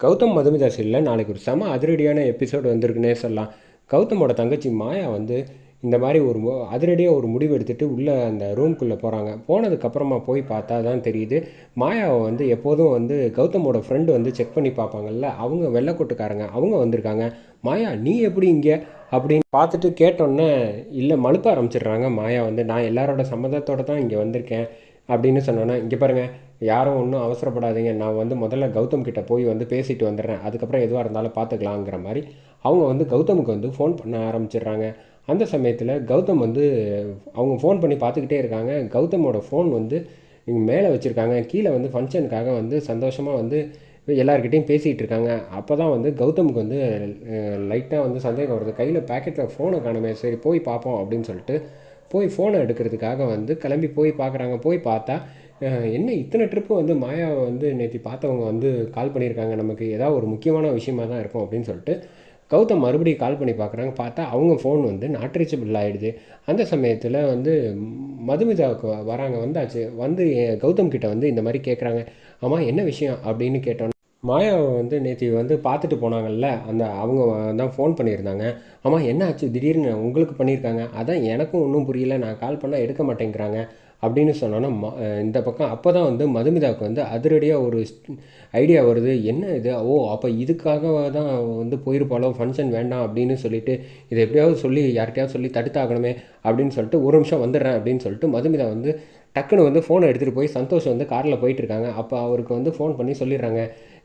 கௌதம் மதுமிதாஸ் இல்லை நாளைக்கு ஒரு செம அதிரடியான எபிசோடு வந்திருக்குன்னே சொல்லலாம். கௌதமோட தங்கச்சி மாயா வந்து இந்த மாதிரி ஒரு அதிரடியாக ஒரு முடிவு எடுத்துகிட்டு உள்ளே அந்த ரூம்குள்ளே போகிறாங்க போனதுக்கப்புறமா போய் பார்த்தா தான் தெரியுது. மாயாவை வந்து எப்போதும் வந்து கௌதமோட ஃப்ரெண்டு வந்து செக் பண்ணி பார்ப்பாங்கல்ல அவங்க வெள்ளைக்கோட்டுக்காரங்க அவங்க வந்திருக்காங்க. மாயா நீ எப்படி இங்கே? அப்படின்னு பார்த்துட்டு கேட்டோன்னே இல்லை மழுப்ப ஆரம்பிச்சிடுறாங்க. மாயா வந்து நான் எல்லாரோட சம்மதத்தோடு தான் இங்கே வந்திருக்கேன். அப்படின்னு சொன்னோன்னே இங்கே பாருங்கள் யாரும் ஒன்றும் அவசரப்படாதீங்க. நான் வந்து முதல்ல கௌதம் கிட்டே போய் வந்து பேசிட்டு வந்துடுறேன். அதுக்கப்புறம் எதுவாக இருந்தாலும் பார்த்துக்கலாங்கிற மாதிரி அவங்க வந்து கௌதமுக்கு வந்து ஃபோன் பண்ண ஆரம்பிச்சிடுறாங்க. அந்த சமயத்தில் கௌதம் வந்து அவங்க ஃபோன் பண்ணி பார்த்துக்கிட்டே இருக்காங்க. கௌதமோட ஃபோன் வந்து இங்கே மேலே வச்சுருக்காங்க. கீழே வந்து ஃபங்க்ஷனுக்காக வந்து சந்தோஷமாக வந்து எல்லார்கிட்டையும் பேசிகிட்டு இருக்காங்க. அப்போ தான் வந்து கௌதமுக்கு வந்து லைட்டாக வந்து சந்தேகம் வருது. கையில் பேக்கெட்டில் ஃபோனை காணுமே. சரி போய் பார்ப்போம் அப்படின்னு சொல்லிட்டு போய் ஃபோனை எடுக்கிறதுக்காக வந்து கிளம்பி போய் பார்க்குறாங்க போய் பார்த்தா என்ன இத்தனை ட்ரிப்பு வந்து மாயாவை வந்து நேற்று பார்த்தவங்க வந்து கால் பண்ணியிருக்காங்க. நமக்கு ஏதாவது ஒரு முக்கியமான விஷயமா தான் இருக்கும் அப்படின்னு சொல்லிட்டு கௌதம் மறுபடியும் கால் பண்ணி பார்க்குறாங்க. பார்த்தா அவங்க ஃபோன் வந்து நாட் ரீச்சபிள் ஆகிடுது அந்த சமயத்தில் வந்து மதுமிதாவுக்கு வராங்க. வந்தாச்சு. வந்து கௌதம் கிட்ட வந்து இந்த மாதிரி கேட்குறாங்க ஆமாம் என்ன விஷயம்? அப்படின்னு கேட்டோன்னே மாயாவை வந்து நேற்று வந்து பார்த்துட்டு போனாங்கல்ல. அந்த அவங்க தான் ஃபோன் பண்ணியிருந்தாங்க. ஆமாம் என்ன ஆச்சு? திடீர்னு உங்களுக்கு பண்ணியிருக்காங்க. அதான் எனக்கும் ஒன்றும் புரியல. நான் கால் பண்ணால் எடுக்க மாட்டேங்கிறாங்க. அப்படின்னு சொன்னோன்னா ம இந்த பக்கம் அப்போ தான் வந்து மதுமிதாவுக்கு வந்து அதிரடியாக ஒரு ஐடியா வருது. என்ன இது? ஓ அப்போ இதுக்காக தான் வந்து போயிருப்பாளோ? ஃபங்க்ஷன் வேண்டாம் அப்படின்னு சொல்லிட்டு இதை எப்படியாவது சொல்லி யார்கிட்டயாவது சொல்லி தடுத்தாகணுமே அப்படின்னு சொல்லிட்டு ஒரு நிமிஷம் வந்துடுறேன் அப்படின்னு சொல்லிட்டு மதுமிதா வந்து டக்குன்னு வந்து ஃபோனை எடுத்துகிட்டு போய் சந்தோஷ் வந்து காரில் போயிட்டுருக்காங்க அப்போ அவருக்கு வந்து ஃபோன் பண்ணி சொல்லிடுறாங்க.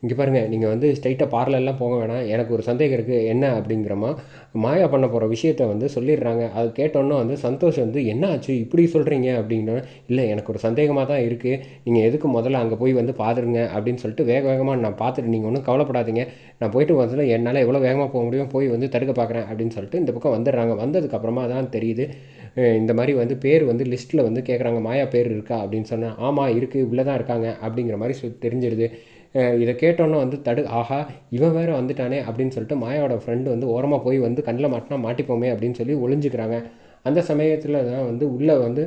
இங்கே பாருங்கள் நீங்கள் வந்து ஸ்ட்ரைட்டாக பார்லர்லாம் போக வேணாம். எனக்கு ஒரு சந்தேகம் இருக்குது என்ன அப்படிங்கிறமா? மாயா பண்ண போகிற விஷயத்த வந்து சொல்லிடுறாங்க. அது கேட்டோன்னே வந்து சந்தோஷ் வந்து என்ன ஆச்சு? இப்படி சொல்கிறீங்க அப்படின்னா இல்லை எனக்கு ஒரு சந்தேகமாக தான் இருக்குது நீங்கள் எதுக்கு முதல்ல அங்கே போய் வந்து பார்த்துருங்க அப்படின்னு சொல்லிட்டு வேக வேகமாக நான் பார்த்துட்டு நீங்கள் ஒன்றும் கவலைப்படாதீங்க. நான் போயிட்டு வந்ததில் என்னால் எவ்வளோ வேகமாக போக முடியும் போய் வந்து தடுக்க பார்க்குறேன் அப்படின்னு சொல்லிட்டு இந்த பக்கம் வந்துடுறாங்க. வந்ததுக்கப்புறமா தான் தெரியுது இந்த மாதிரி வந்து பேர் வந்து லிஸ்ட்டில் வந்து கேட்குறாங்க மாயா பேர் இருக்கா? அப்படின்னு சொன்னேன் ஆமாம் இருக்குது உள்ளே தான் இருக்காங்க. அப்படிங்கிற மாதிரி சொ- தெரிஞ்சிருது. இதை கேட்டோன்னே வந்து தடு ஆஹா இவன் வேறு வந்துட்டானே அப்படின்னு சொல்லிட்டு மாயாவோட ஃப்ரெண்டு வந்து ஓரமாக போய் வந்து கண்ணில் மாட்டினா மாட்டிப்போமே அப்படின்னு சொல்லி ஒளிஞ்சிக்கிறாங்க. அந்த சமயத்தில் தான் வந்து உள்ளே வந்து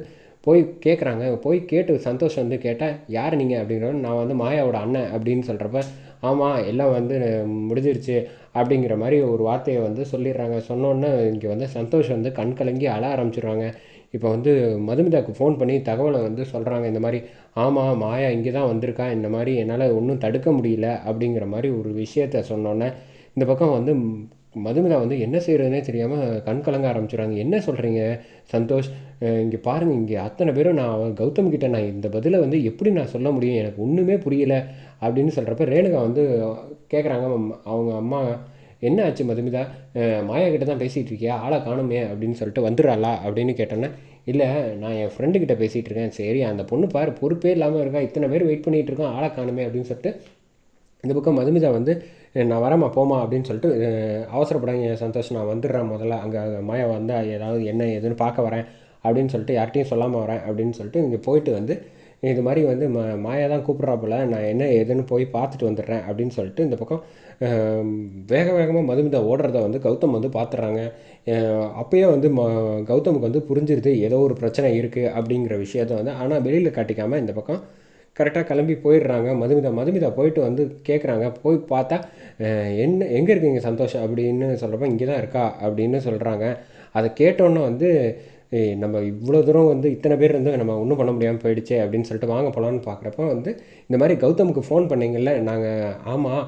போய் கேட்குறாங்க போய் கேட்டு சந்தோஷம் வந்து கேட்டால் யார் நீங்கள் அப்படிங்கிறவங்க நான் வந்து மாயாவோட அண்ணன் அப்படின்னு சொல்கிறப்ப ஆமாம் எல்லாம் வந்து முடிஞ்சிருச்சு அப்படிங்கிற மாதிரி ஒரு வார்த்தையை வந்து சொல்லிடுறாங்க. சொன்னோன்னே இங்கே வந்து சந்தோஷம் வந்து கண் கலங்கி அழ ஆரம்பிச்சிடுறாங்க. இப்போ வந்து மதுமிதாக்கு ஃபோன் பண்ணி தகவலை வந்து சொல்கிறாங்க இந்த மாதிரி ஆமாம் மாயா இங்கே தான் வந்திருக்கா. இந்த மாதிரி என்னால் ஒன்றும் தடுக்க முடியல. அப்படிங்கிற மாதிரி ஒரு விஷயத்த சொன்னோன்னே இந்த பக்கம் வந்து மதுமிதா வந்து என்ன செய்கிறதுனே தெரியாமல் கண் கலங்க ஆரம்பிச்சிடுறாங்க என்ன சொல்கிறீங்க சந்தோஷ்? இங்கே பாருங்கள் இங்கே அத்தனை பேரும் நான் அவன் கௌதம் கிட்ட நான் இந்த பதிலை வந்து எப்படி நான் சொல்ல முடியும்? எனக்கு ஒன்றுமே புரியல. அப்படின்னு சொல்கிறப்ப ரேணுகா வந்து கேட்குறாங்க அவங்க அம்மா என்ன ஆச்சு மதுமிதா? மாயா கிட்ட தான் பேசிகிட்டு இருக்கியா? ஆளை காணுமே அப்படின்னு சொல்லிட்டு வந்துடுறாளா? அப்படின்னு கேட்டோன்னே இல்லை நான் என் ஃப்ரெண்டு கிட்ட பேசிகிட்டு இருக்கேன். சரி அந்த பொண்ணு பாரு பொறுப்பே இல்லாமல் இருக்கா. இத்தனை பேர் வெயிட் பண்ணிகிட்டு இருக்கோம். ஆளை காணுமே அப்படின்னு சொல்லிட்டு இந்த பக்கம் மதுமிதா வந்து நான் வரமா போமா அப்படின்னு சொல்லிட்டு அவசரப்படாங்க என் சந்தோஷ் நான் வந்துடுறேன் முதல்ல. அங்கே மாயா வந்தால் ஏதாவது என்ன ஏதுன்னு பார்க்க வரேன் அப்படின்னு சொல்லிட்டு யார்கிட்டையும் சொல்லாமல் வரேன் அப்படின்னு சொல்லிட்டு இங்கே போயிட்டு வந்து இது மாதிரி வந்து ம மாயா தான் கூப்பிட்றாப்புல நான் என்ன ஏதுன்னு போய் பார்த்துட்டு வந்துடுறேன் அப்படின்னு சொல்லிட்டு இந்த பக்கம் வேக வேகமாக மதுமிதா ஓடுறத வந்து கௌதம் வந்து பார்த்துறாங்க. அப்பயே வந்து ம கௌதமுக்கு வந்து புரிஞ்சிருது ஏதோ ஒரு பிரச்சனை இருக்குது அப்படிங்கிற விஷயத்த வந்து ஆனால் வெளியில் காட்டிக்காமல் இந்த பக்கம் கரெக்டாக கிளம்பி போயிடுறாங்க. மதுமிதா மதுமிதா போயிட்டு வந்து கேட்குறாங்க போய் பார்த்தா என்ன எங்கே இருக்கீங்க சந்தோஷம் அப்படின்னு சொல்கிறப்ப இங்கே தான் இருக்கா அப்படின்னு சொல்கிறாங்க அதை கேட்டோன்னே வந்து நம்ம இவ்வளோ தூரம் வந்து இத்தனை பேர் இருந்து நம்ம ஒன்றும் பண்ண முடியாமல் போயிடுச்சே அப்படின்னு சொல்லிட்டு வாங்க போகலான்னு பார்க்குறப்ப வந்து இந்த மாதிரி கௌதமுக்கு ஃபோன் பண்ணிங்கள்ல நாங்கள் ஆமாம்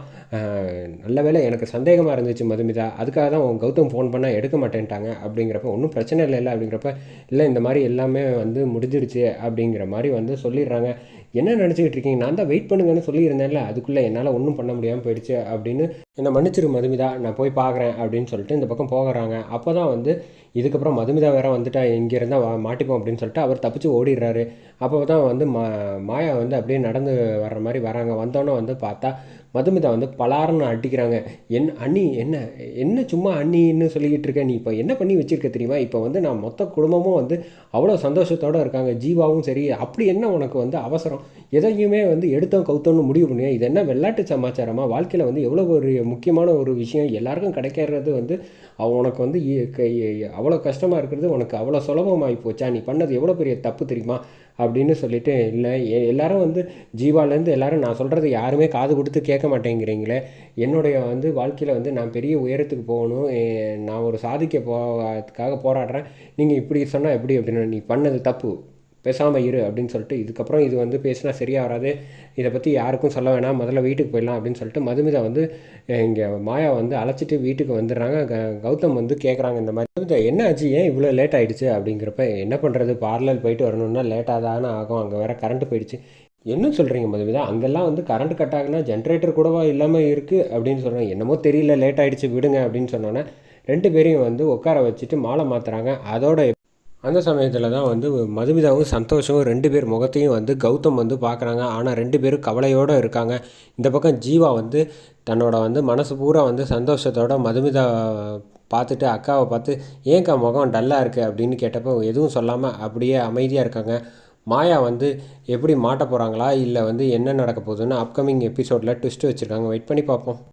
நல்ல வேளை எனக்கு சந்தேகமாக இருந்துச்சு மதுமிதா அதுக்காக தான் உன் கௌதம் ஃபோன் பண்ணால் எடுக்க மாட்டேன்ட்டாங்க அப்படிங்கிறப்ப ஒன்றும் பிரச்சனை இல்லை இல்லை அப்படிங்கிறப்ப இல்லை இந்த மாதிரி எல்லாமே வந்து முடிஞ்சிடுச்சு அப்படிங்கிற மாதிரி வந்து சொல்லிடுறாங்க. என்ன நினச்சிக்கிட்டு இருக்கீங்க? நான் தான் வெயிட் பண்ணுங்கன்னு சொல்லியிருந்தேன்ல அதுக்குள்ளே என்னால் ஒன்றும் பண்ண முடியாமல் போயிடுச்சு அப்படின்னு என்னை மன்னிச்சிரு மதுமிதா நான் போய் பார்க்குறேன் அப்படின்னு சொல்லிட்டு இந்த பக்கம் போகிறாங்க. அப்போ தான் வந்து இதுக்கப்புறம் மதுமிதா வேற வந்துட்டா இங்கே இருந்தால் மாட்டிப்போம் அப்படின்னு சொல்லிட்டு அவர் தப்பிச்சு ஓடிடுறாரு. அப்போ தான் வந்து மா மாயா வந்து அப்படியே நடந்து வர்ற மாதிரி வராங்க. வந்தோன்னே வந்து பார்த்தா மதுமிதா வந்து பலாரன்னு அடிக்கிறாங்க. என் அண்ணி என்ன என்ன சும்மா அண்ணின்னு சொல்லிக்கிட்டு இருக்க? நீ இப்போ என்ன பண்ணி வச்சுருக்க தெரியுமா? இப்போ வந்து நான் மொத்த குடும்பமும் வந்து அவ்வளோ சந்தோஷத்தோடு இருக்காங்க. ஜீவாவும் சரி. அப்படி என்ன உனக்கு வந்து அவசரம்? எதையுமே வந்து எடுத்தோம் கவுத்தோம்னு முடிவு பண்ணுவேன் இது என்ன வெள்ளாட்டு சமாச்சாரமாக வாழ்க்கையில் வந்து எவ்வளோ ஒரு முக்கியமான ஒரு விஷயம். எல்லாருக்கும் கிடைக்கிறது வந்து உனக்கு வந்து க- அவ்வளோ கஷ்டமாக இருக்கிறது. உனக்கு அவ்வளோ சுலபமாகி போச்சா நீ பண்ணது எவ்வளோ பெரிய தப்பு தெரியுமா? அப்படின்னு சொல்லிட்டு இல்லை எ- எல்லாரும் வந்து ஜீவாலேருந்து எல்லாரும் நான் சொல்கிறது யாருமே காது கொடுத்து கேட்க மாட்டேங்கிறீங்களே. என்னுடைய வந்து வாழ்க்கையில் வந்து நான் பெரிய உயரத்துக்கு போகணும். நான் ஒரு சாதிக்க போகிறதுக்காக போராடுறேன். நீங்கள் இப்படி சொன்னால் எப்படி அப்படின்னு நீ பண்ணது தப்பு. பேசாமல் இரு அப்படின்னு சொல்லிட்டு இதுக்கப்புறம் இது வந்து பேசினா சரியாக வராது. இதை பற்றி யாருக்கும் சொல்ல வேணாம். முதல்ல வீட்டுக்கு போயிடலாம் அப்படின்னு சொல்லிட்டு மதுமிதா வந்து இங்கே மாயா வந்து அழைச்சிட்டு வீட்டுக்கு வந்துடுறாங்க. க- கௌதம் வந்து கேட்குறாங்க இந்த மாதிரி. மதுமிதா என்ன ஆச்சு? ஏன் இவ்வளோ லேட் ஆகிடுச்சு அப்படிங்கிறப்ப என்ன பண்ணுறது பார்லர் போயிட்டு வரணும்னா லேட்டாக தானே ஆகும். அங்கே வேறு கரண்ட் போயிடுச்சு. என்ன சொல்கிறீங்க மதுமிதா அங்கெல்லாம் வந்து கரண்ட் கட் ஆகுனா ஜென்ரேட்டர் கூடவா இல்லாமல் இருக்குது அப்படின்னு சொல்கிறாங்க என்னமோ தெரியல லேட் ஆகிடுச்சு விடுங்க அப்படின்னு சொன்னோன்னே ரெண்டு பேரையும் வந்து உட்கார வச்சுட்டு மாலை மாற்றுறாங்க அதோட அந்த சமயத்தில் தான் வந்து மதுமிதாவும் சந்தோஷமும் ரெண்டு பேர் முகத்தையும் வந்து கௌதம் வந்து பார்க்குறாங்க ஆனால் ரெண்டு பேரும் கவலையோடு இருக்காங்க. இந்த பக்கம் ஜீவா வந்து தன்னோட வந்து மனசு பூரா வந்து சந்தோஷத்தோட மதுமிதா பார்த்துட்டு அக்காவை பார்த்து ஏன்க்கா முகம் டல்லாக இருக்குது அப்படின்னு கேட்டப்போ எதுவும் சொல்லாமல் அப்படியே அமைதியாக இருக்காங்க. மாயா வந்து எப்படி மாட்ட போகிறாங்களா இல்லை வந்து என்ன நடக்க போகுதுன்னு அப்கமிங் எபிசோடில் ட்விஸ்ட் வச்சுருக்காங்க. வெயிட் பண்ணி பார்ப்போம்.